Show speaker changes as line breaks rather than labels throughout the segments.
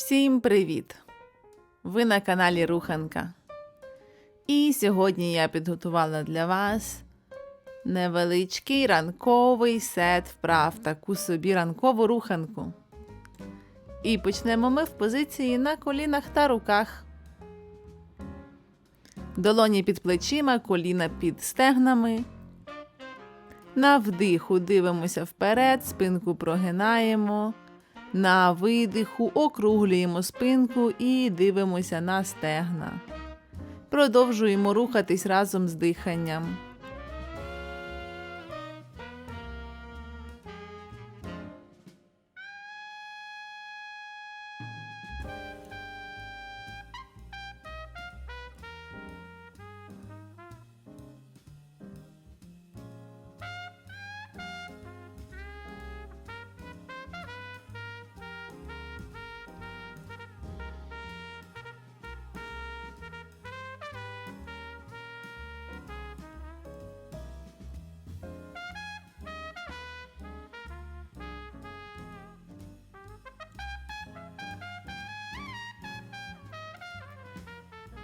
Всім привіт! Ви на каналі Руханка. І сьогодні я підготувала для вас невеличкий ранковий сет вправ, таку собі ранкову руханку. І почнемо ми в позиції на колінах та руках. Долоні під плечима, коліна під стегнами. На вдиху дивимося вперед, спинку прогинаємо. На видиху округлюємо спинку і дивимося на стегна. Продовжуємо рухатись разом з диханням.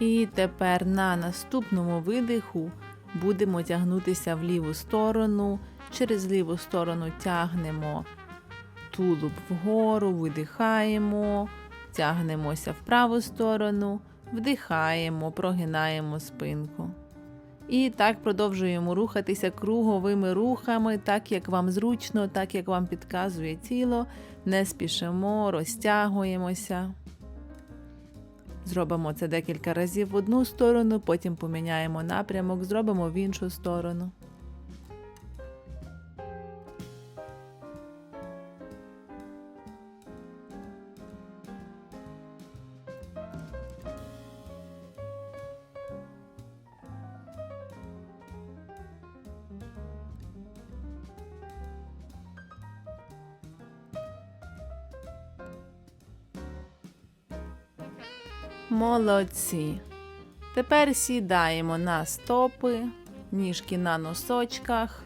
І тепер на наступному видиху будемо тягнутися в ліву сторону. Через ліву сторону тягнемо тулуб вгору, видихаємо, тягнемося в праву сторону, вдихаємо, прогинаємо спинку. І так продовжуємо рухатися круговими рухами, так як вам зручно, так як вам підказує тіло. Не спішимо, розтягуємося. Зробимо це декілька разів в одну сторону, потім поміняємо напрямок, зробимо в іншу сторону. Молодці. Тепер сідаємо на стопи, ніжки на носочках.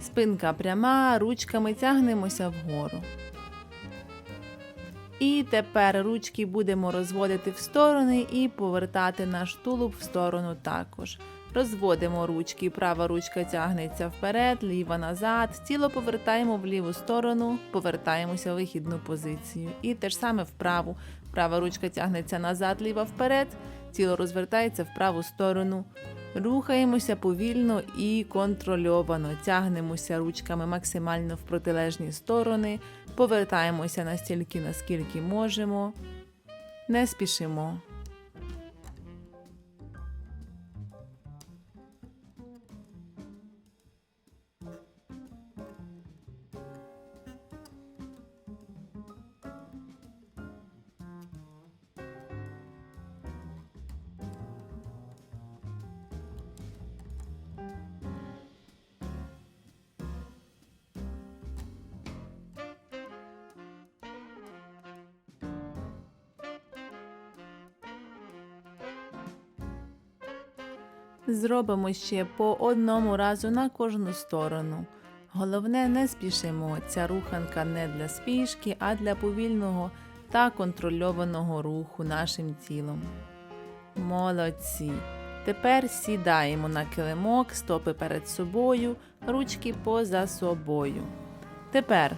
Спинка пряма, ручками тягнемося вгору. І тепер ручки будемо розводити в сторони і повертати наш тулуб в сторону також. Розводимо ручки, права ручка тягнеться вперед, ліва назад. Тіло повертаємо в ліву сторону, повертаємося в вихідну позицію. І те ж саме вправу. Права ручка тягнеться назад, ліва вперед, тіло розвертається в праву сторону. Рухаємося повільно і контрольовано. Тягнемося ручками максимально в протилежні сторони, повертаємося настільки, наскільки можемо. Не спішимо. Зробимо ще по одному разу на кожну сторону. Головне, не спішимо. Ця руханка не для спішки, а для повільного та контрольованого руху нашим тілом. Молодці. Тепер сідаємо на килимок, стопи перед собою, ручки поза собою. Тепер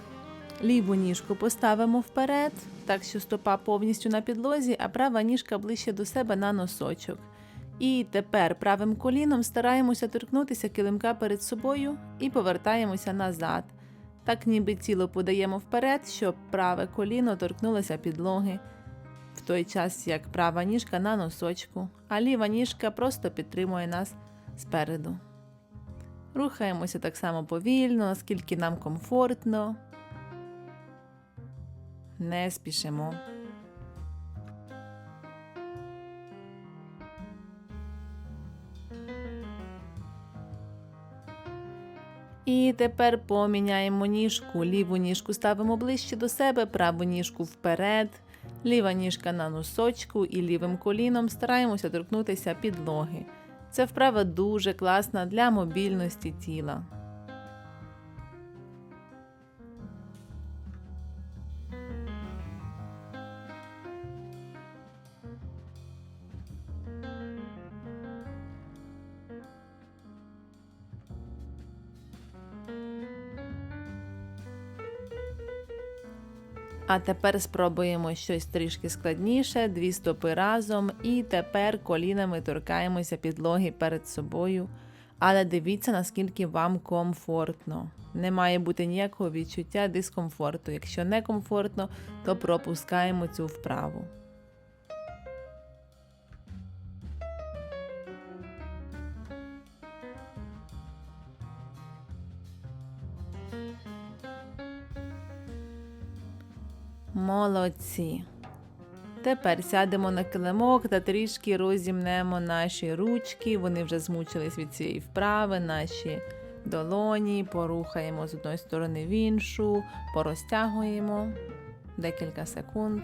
ліву ніжку поставимо вперед, так що стопа повністю на підлозі, а права ніжка ближче до себе на носочок. І тепер правим коліном стараємося торкнутися килимка перед собою і повертаємося назад. Так ніби тіло подаємо вперед, щоб праве коліно торкнулося підлоги, в той час як права ніжка на носочку, а ліва ніжка просто підтримує нас спереду. Рухаємося так само повільно, наскільки нам комфортно. Не спішимо. І тепер поміняємо ніжку. Ліву ніжку ставимо ближче до себе, праву ніжку вперед, ліва ніжка на носочку і лівим коліном стараємося торкнутися підлоги. Це вправа дуже класна для мобільності тіла. А тепер спробуємо щось трішки складніше, дві стопи разом, і тепер колінами торкаємося підлоги перед собою. Але дивіться, наскільки вам комфортно. Не має бути ніякого відчуття дискомфорту. Якщо не комфортно, то пропускаємо цю вправу. Молодці. Тепер сядемо на килимок та трішки розімнемо наші ручки. Вони вже змучились від цієї вправи, наші долоні, порухаємо з одної сторони в іншу, порозтягуємо декілька секунд.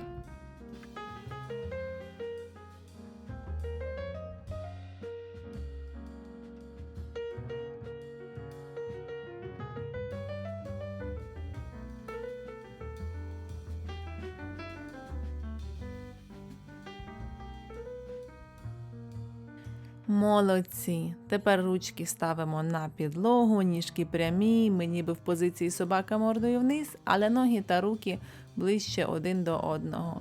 Молодці. Тепер ручки ставимо на підлогу, ніжки прямі, ми ніби в позиції собака мордою вниз, але ноги та руки ближче один до одного.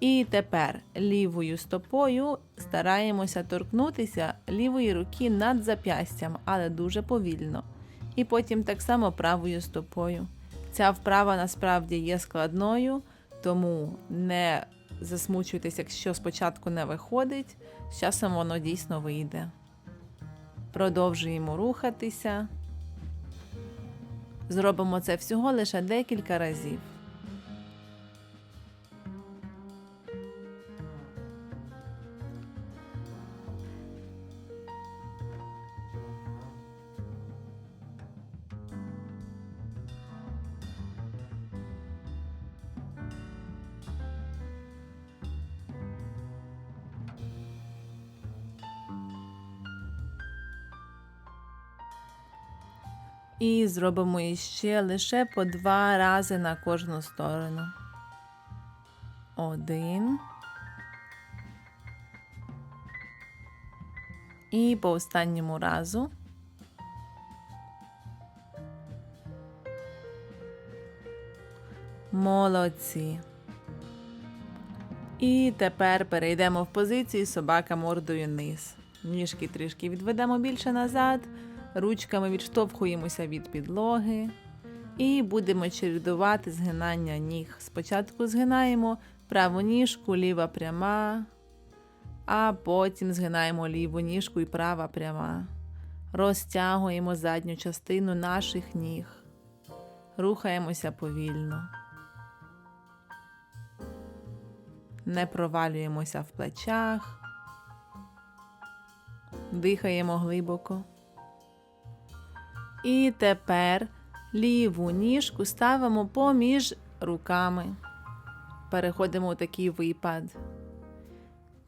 І тепер лівою стопою стараємося торкнутися лівої руки над зап'ястям, але дуже повільно. І потім так само правою стопою. Ця вправа насправді є складною, тому не засмучуйтесь, якщо спочатку не виходить, з часом воно дійсно вийде. Продовжуємо рухатися. Зробимо це всього лише декілька разів. І зробимо іще лише по два рази на кожну сторону. Один. І по останньому разу. Молодці. І тепер перейдемо в позицію собака мордою вниз. Ніжки трішки відведемо більше назад. Ручками відштовхуємося від підлоги і будемо чередувати згинання ніг. Спочатку згинаємо праву ніжку, ліва пряма, а потім згинаємо ліву ніжку і права пряма. Розтягуємо задню частину наших ніг. Рухаємося повільно. Не провалюємося в плечах. Дихаємо глибоко. І тепер ліву ніжку ставимо поміж руками. Переходимо у такий випад.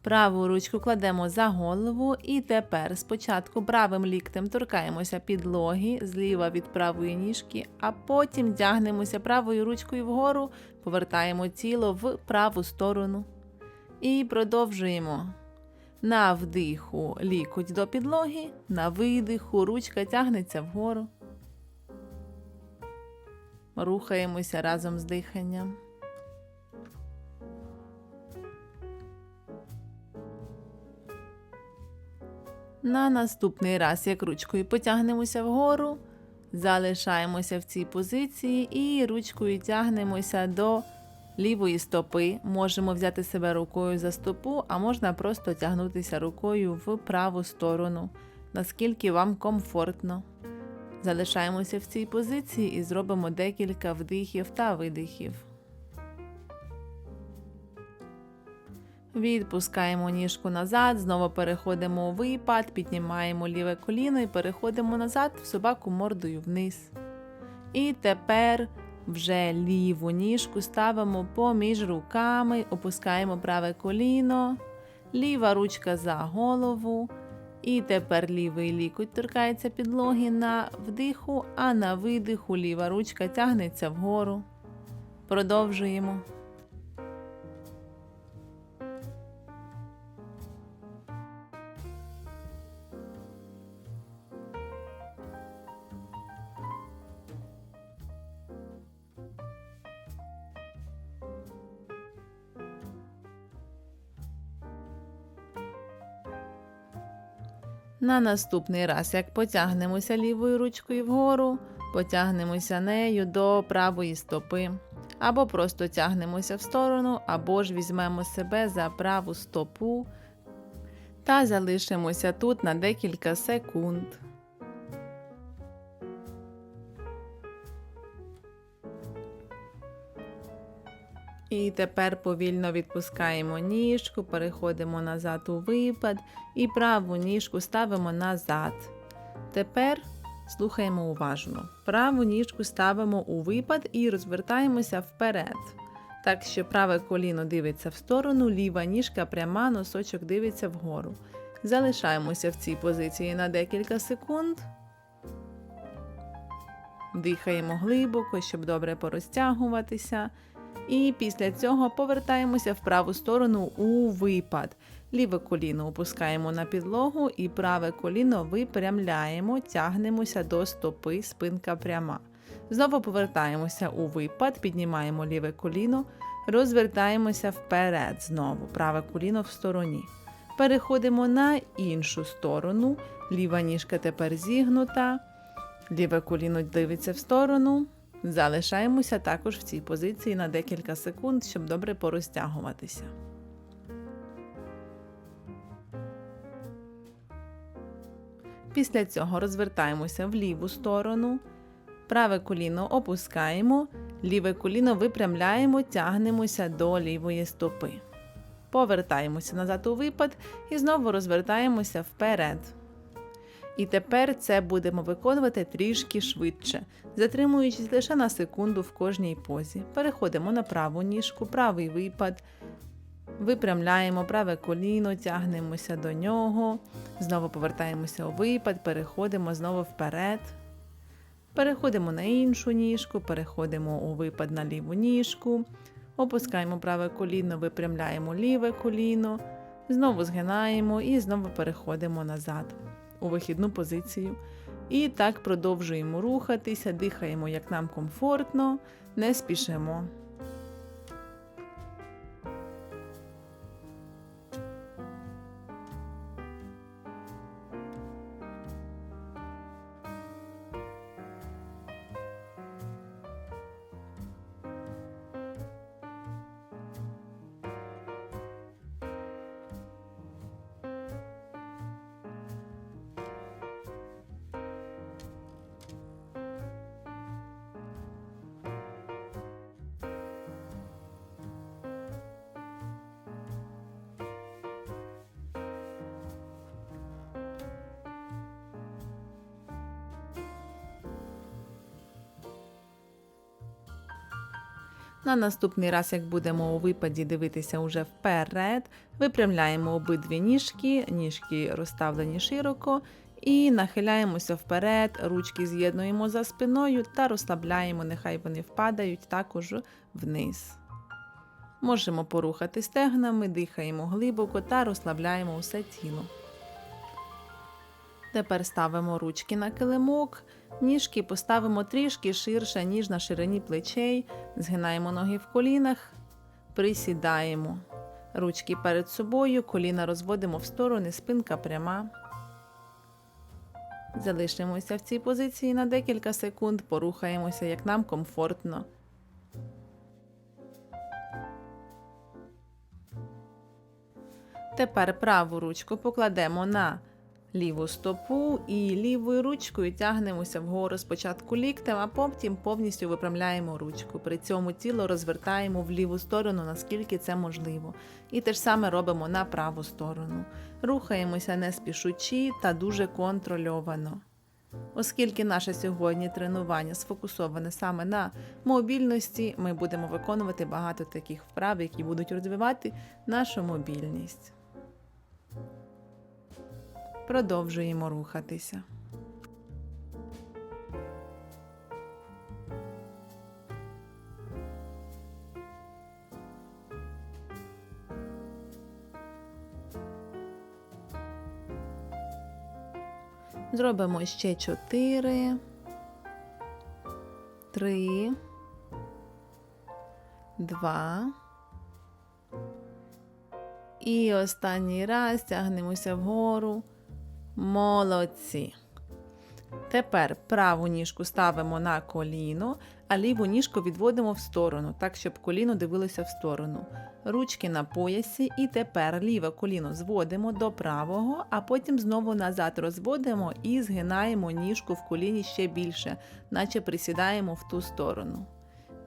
Праву ручку кладемо за голову, і тепер спочатку правим ліктем торкаємося підлоги зліва від правої ніжки, а потім тягнемося правою ручкою вгору, повертаємо тіло в праву сторону. І продовжуємо. На вдиху лікоть до підлоги, на видиху ручка тягнеться вгору. Рухаємося разом з диханням. На наступний раз, як ручкою потягнемося вгору, залишаємося в цій позиції і ручкою тягнемося до лівої стопи. Можемо взяти себе рукою за стопу, а можна просто тягнутися рукою в праву сторону, наскільки вам комфортно. Залишаємося в цій позиції і зробимо декілька вдихів та видихів. Відпускаємо ніжку назад, знову переходимо у випад, піднімаємо ліве коліно і переходимо назад в собаку мордою вниз. І тепер вже ліву ніжку ставимо поміж руками, опускаємо праве коліно, ліва ручка за голову. І тепер лівий лікоть торкається підлоги на вдиху, а на видиху ліва ручка тягнеться вгору. Продовжуємо. На наступний раз, як потягнемося лівою ручкою вгору, потягнемося нею до правої стопи. Або просто тягнемося в сторону, або ж візьмемо себе за праву стопу та залишимося тут на декілька секунд. І тепер повільно відпускаємо ніжку, переходимо назад у випад і праву ніжку ставимо назад. Тепер слухаємо уважно. Праву ніжку ставимо у випад і розвертаємося вперед. Так що праве коліно дивиться в сторону, ліва ніжка пряма, носочок дивиться вгору. Залишаємося в цій позиції на декілька секунд. Дихаємо глибоко, щоб добре порозтягуватися. І після цього повертаємося в праву сторону у випад. Ліве коліно опускаємо на підлогу і праве коліно випрямляємо, тягнемося до стопи, спинка пряма. Знову повертаємося у випад, піднімаємо ліве коліно, розвертаємося вперед знову, праве коліно в стороні. Переходимо на іншу сторону. Ліва ніжка тепер зігнута, ліве коліно дивиться в сторону. Залишаємося також в цій позиції на декілька секунд, щоб добре порозтягуватися. Після цього розвертаємося в ліву сторону, праве коліно опускаємо, ліве коліно випрямляємо, тягнемося до лівої стопи. Повертаємося назад у випад і знову розвертаємося вперед. І тепер це будемо виконувати трішки швидше, затримуючись лише на секунду в кожній позі. Переходимо на праву ніжку, правий випад, випрямляємо праве коліно, тягнемося до нього, знову повертаємося у випад, переходимо знову вперед. Переходимо на іншу ніжку, переходимо у випад на ліву ніжку, опускаємо праве коліно, випрямляємо ліве коліно, знову згинаємо і знову переходимо назад у вихідну позицію. І так продовжуємо рухатися, дихаємо, як нам комфортно, не спішимо. На наступний раз, як будемо у випаді дивитися уже вперед, випрямляємо обидві ніжки, ніжки розставлені широко, і нахиляємося вперед, ручки з'єднуємо за спиною та розслабляємо, нехай вони впадають також вниз. Можемо порухати стегнами, дихаємо глибоко та розслабляємо усе тіло. Тепер ставимо ручки на килимок, ніжки поставимо трішки ширше, ніж на ширині плечей, згинаємо ноги в колінах, присідаємо. Ручки перед собою, коліна розводимо в сторони, спинка пряма. Залишимося в цій позиції на декілька секунд, порухаємося, як нам комфортно. Тепер праву ручку покладемо на ліву стопу і лівою ручкою тягнемося вгору спочатку ліктем, а потім повністю випрямляємо ручку. При цьому тіло розвертаємо в ліву сторону, наскільки це можливо. І те ж саме робимо на праву сторону. Рухаємося не спішучи та дуже контрольовано. Оскільки наше сьогодні тренування сфокусоване саме на мобільності, ми будемо виконувати багато таких вправ, які будуть розвивати нашу мобільність. Продовжуємо рухатися. Зробимо ще чотири, три, два. І останній раз тягнемося вгору Молодці. Тепер праву ніжку ставимо на коліно, а ліву ніжку відводимо в сторону, так, щоб коліно дивилося в сторону. Ручки на поясі, і тепер ліве коліно зводимо до правого, а потім знову назад розводимо і згинаємо ніжку в коліні ще більше, наче присідаємо в ту сторону.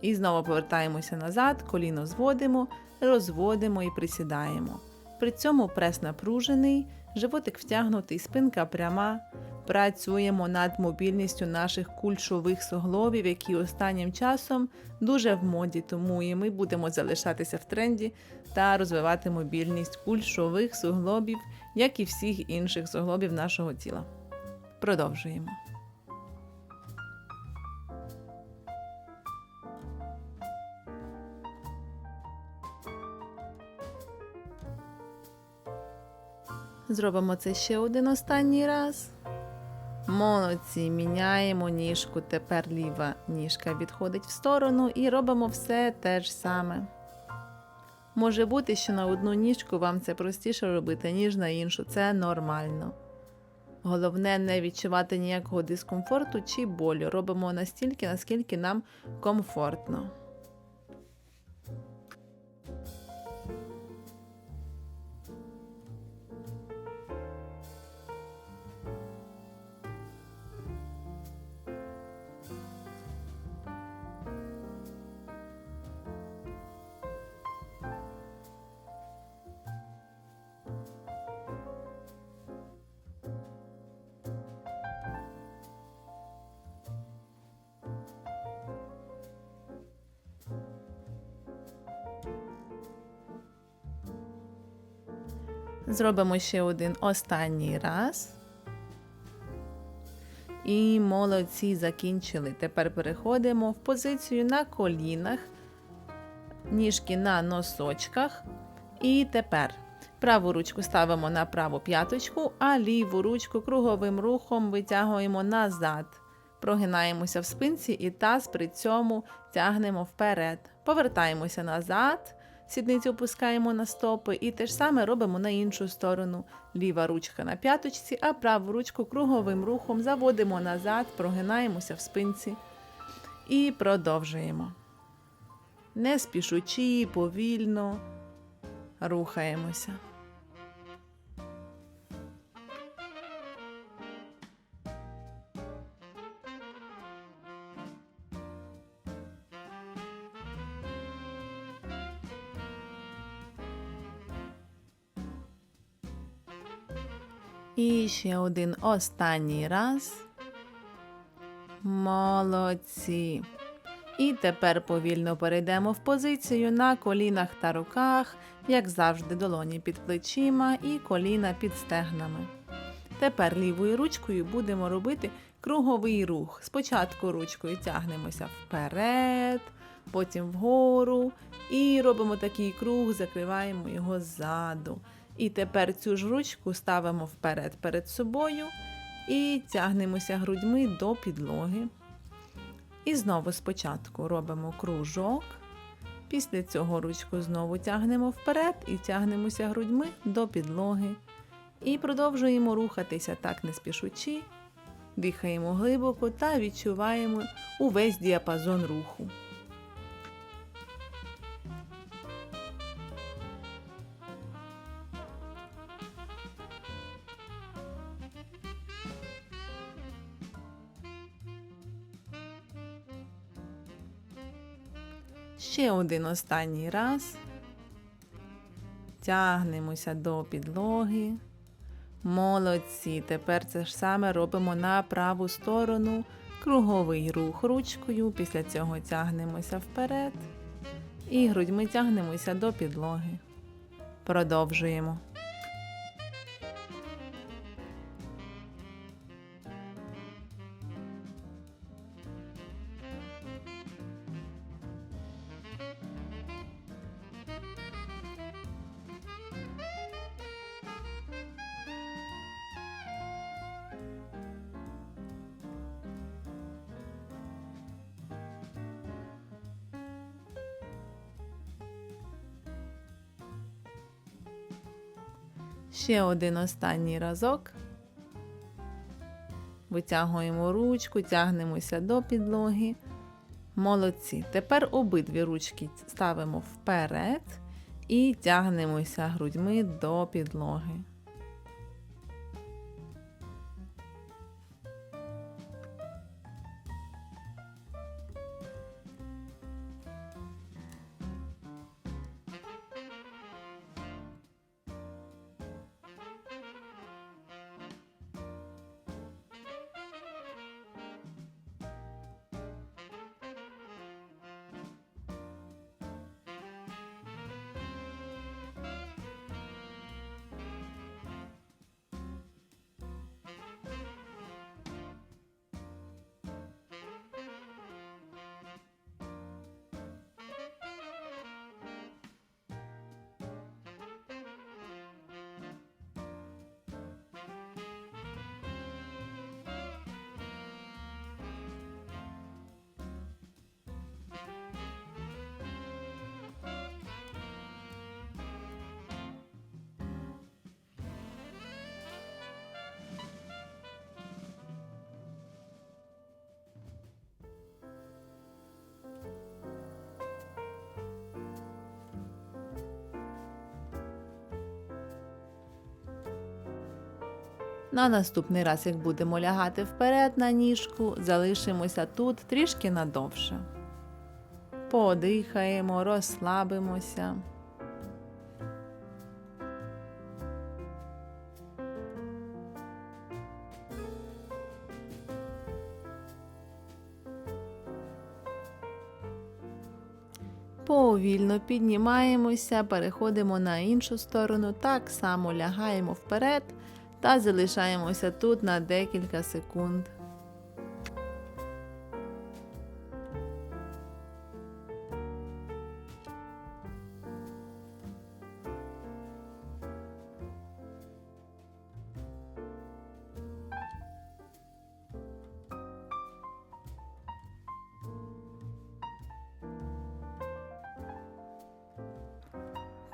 І знову повертаємося назад, коліно зводимо, розводимо і присідаємо. При цьому прес напружений, животик втягнутий, спинка пряма. Працюємо над мобільністю наших кульшових суглобів, які останнім часом дуже в моді, тому і ми будемо залишатися в тренді та розвивати мобільність кульшових суглобів, як і всіх інших суглобів нашого тіла. Продовжуємо. Зробимо це ще один останній раз. Молодці, міняємо ніжку. Тепер ліва ніжка відходить в сторону і робимо все те ж саме. Може бути, що на одну ніжку вам це простіше робити, ніж на іншу. Це нормально. Головне не відчувати ніякого дискомфорту чи болю. Робимо настільки, наскільки нам комфортно. Зробимо ще один останній раз. І молодці закінчили. Тепер переходимо в позицію на колінах, ніжки на носочках. І тепер праву ручку ставимо на праву п'яточку, а ліву ручку круговим рухом витягуємо назад. Прогинаємося в спинці і таз при цьому тягнемо вперед. Повертаємося назад. Сідницю опускаємо на стопи і те ж саме робимо на іншу сторону. Ліва ручка на п'яточці, а праву ручку круговим рухом заводимо назад, прогинаємося в спинці і продовжуємо. Не спішучи, повільно рухаємося. І ще один останній раз. Молодці. І тепер повільно перейдемо в позицію на колінах та руках, як завжди, долоні під плечима і коліна під стегнами. Тепер лівою ручкою будемо робити круговий рух. Спочатку ручкою тягнемося вперед, потім вгору. І робимо такий круг, закриваємо його ззаду. І тепер цю ж ручку ставимо вперед перед собою і тягнемося грудьми до підлоги. І знову спочатку робимо кружок. Після цього ручку знову тягнемо вперед і тягнемося грудьми до підлоги. І продовжуємо рухатися так не спішучи. Дихаємо глибоко та відчуваємо увесь діапазон руху. Ще один останній раз. Тягнемося до підлоги. Молодці. Тепер це ж саме робимо на праву сторону. Круговий рух ручкою. Після цього тягнемося вперед. І грудьми тягнемося до підлоги. Продовжуємо. Ще один останній разок. Витягуємо ручку, тягнемося до підлоги. Молодці. Тепер обидві ручки ставимо вперед і тягнемося грудьми до підлоги. На наступний раз, як будемо лягати вперед на ніжку, залишимося тут трішки надовше. Подихаємо, розслабимося. Повільно піднімаємося, переходимо на іншу сторону, так само лягаємо вперед та залишаємося тут на декілька секунд.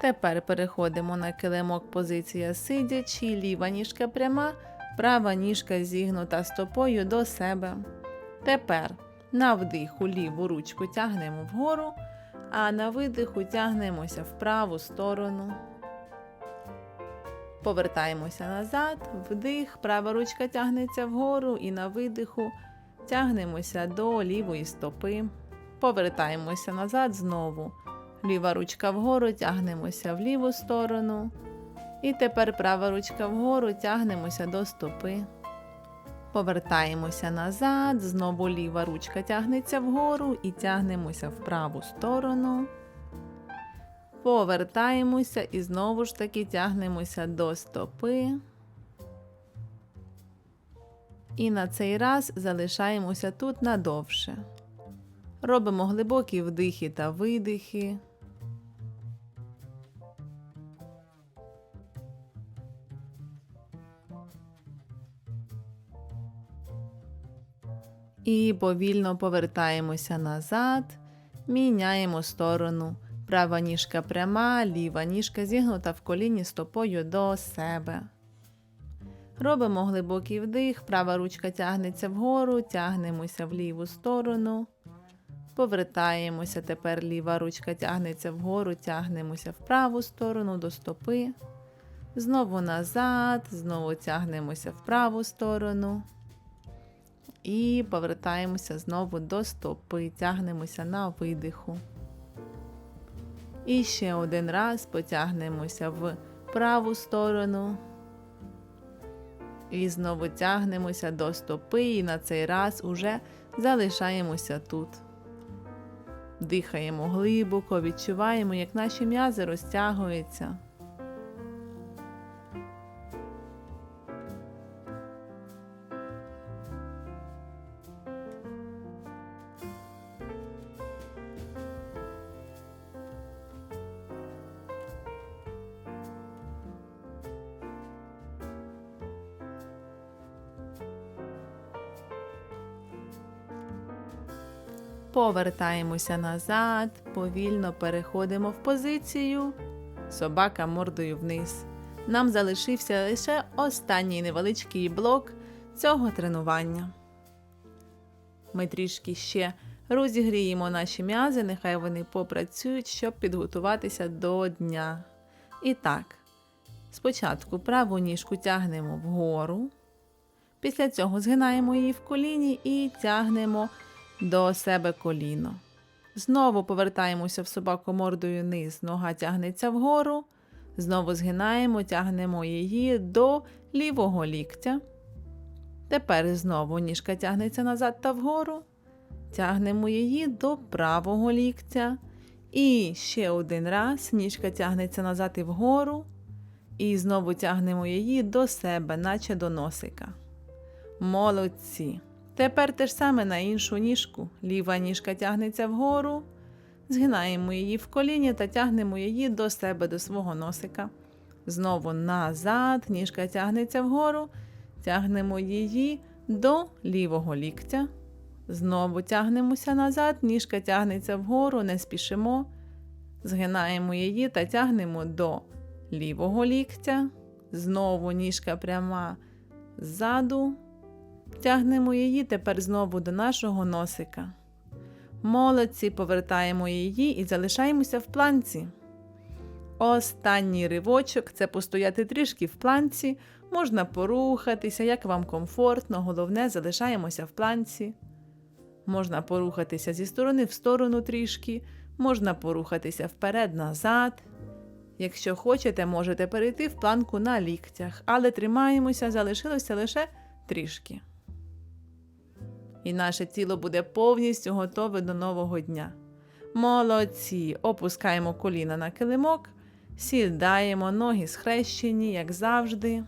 Тепер переходимо на килимок позиція сидячи, ліва ніжка пряма, права ніжка зігнута стопою до себе. Тепер на вдиху ліву ручку тягнемо вгору, а на видиху тягнемося в праву сторону. Повертаємося назад, вдих, права ручка тягнеться вгору і на видиху тягнемося до лівої стопи. Повертаємося назад знову. Ліва ручка вгору тягнемося в ліву сторону. І тепер права ручка вгору тягнемося до стопи. Повертаємося назад, знову ліва ручка тягнеться вгору і тягнемося в праву сторону. Повертаємося і знову ж таки тягнемося до стопи. І на цей раз залишаємося тут надовше. Робимо глибокі вдихи та видихи. І повільно повертаємося назад, міняємо сторону. Права ніжка пряма, ліва ніжка зігнута в коліні стопою до себе. Робимо глибокий вдих, права ручка тягнеться вгору, тягнемося в ліву сторону. Повертаємося, тепер ліва ручка тягнеться вгору, тягнемося в праву сторону до стопи. Знову назад, знову тягнемося в праву сторону. І повертаємося знову до стопи, тягнемося на видиху. І ще один раз потягнемося в праву сторону. І знову тягнемося до стопи, і на цей раз уже залишаємося тут. Дихаємо глибоко, відчуваємо, як наші м'язи розтягуються. Повертаємося назад, повільно переходимо в позицію. Собака мордою вниз. Нам залишився лише останній невеличкий блок. цього тренування. Ми трішки ще розігріємо наші м'язи, нехай вони попрацюють, щоб підготуватися до дня. І так, спочатку праву ніжку тягнемо вгору. Після цього згинаємо її в коліні і тягнемо до себе коліно. Знову повертаємося в собаку мордою низ, нога тягнеться вгору. Знову згинаємо, тягнемо її до лівого ліктя. Тепер знову ніжка тягнеться назад та вгору. Тягнемо її до правого ліктя. І ще один раз ніжка тягнеться назад і вгору. І знову тягнемо її до себе, наче до носика. Молодці. Тепер те ж саме на іншу ніжку. Ліва ніжка тягнеться вгору. Згинаємо її в коліні та тягнемо її до себе, до свого носика. Знову назад, ніжка тягнеться вгору, тягнемо її до лівого ліктя. Знову тягнемося назад, ніжка тягнеться вгору, не спішимо. Згинаємо її та тягнемо до лівого ліктя. Знову ніжка пряма ззаду. Тягнемо її тепер знову до нашого носика. Молодці, повертаємо її і залишаємося в планці. Останній ривочок це постояти трішки в планці, можна порухатися, як вам комфортно, головне, залишаємося в планці. Можна порухатися зі сторони в сторону трішки, можна порухатися вперед-назад. Якщо хочете, можете перейти в планку на ліктях, але тримаємося, залишилося лише трішки. І наше тіло буде повністю готове до нового дня. Молодці! Опускаємо коліна на килимок, сідаємо, ноги схрещені, як завжди.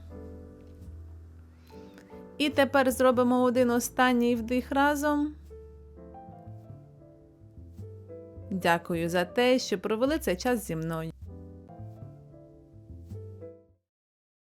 І тепер зробимо один останній вдих разом. Дякую за те, що провели цей час зі мною.